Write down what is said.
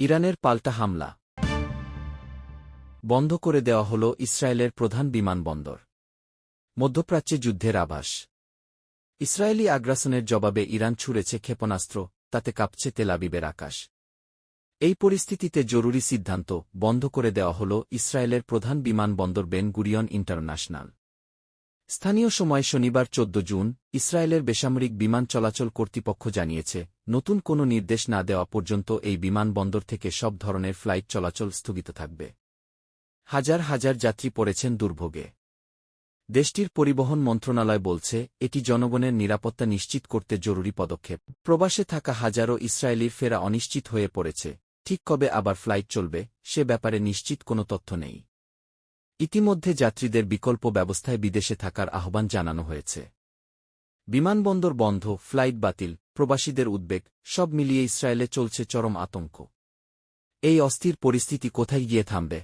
ইরানের পাল্টা হামলা। বন্ধ করে দেওয়া হল ইসরায়েলের প্রধান বিমানবন্দর। মধ্যপ্রাচ্যে যুদ্ধের আভাস। ইসরায়েলি আগ্রাসনের জবাবে ইরান ছুড়েছে ক্ষেপণাস্ত্র, তাতে কাঁপছে তেলাবিবের আকাশ। এই পরিস্থিতিতে জরুরি সিদ্ধান্ত বন্ধ করে দেওয়া হল ইসরায়েলের প্রধান বিমানবন্দর বেন গুরিয়ন ইন্টারন্যাশনাল। স্থানীয় সময় শনিবার চোদ্দ জুন, ইসরায়েলের বেসামরিক বিমান চলাচল কর্তৃপক্ষ জানিয়েছে, নতুন কোনো নির্দেশ না দেওয়া পর্যন্ত এই বিমানবন্দর থেকে সব ধরনের ফ্লাইট চলাচল স্থগিত থাকবে। হাজার হাজার যাত্রী পড়েছেন দুর্ভোগে। দেশটির পরিবহন মন্ত্রণালয় বলছে, এটি জনগণের নিরাপত্তা নিশ্চিত করতে জরুরি পদক্ষেপ। প্রবাসে থাকা হাজারো ইসরায়েলির ফেরা অনিশ্চিত হয়ে পড়েছে। ঠিক কবে আবার ফ্লাইট চলবে, সে ব্যাপারে নিশ্চিত কোনো তথ্য নেই। ইতিমধ্যে যাত্রীদের বিকল্প ব্যবস্থায় বিদেশে থাকার আহ্বান জানানো হয়েছে। বিমানবন্দর বন্ধ, ফ্লাইট বাতিল, প্রবাসীদের উদ্বেগ, সব মিলিয়ে ইসরায়েলে চলছে চরম আতঙ্ক। এই অস্থির পরিস্থিতি কোথায় গিয়ে থামবে?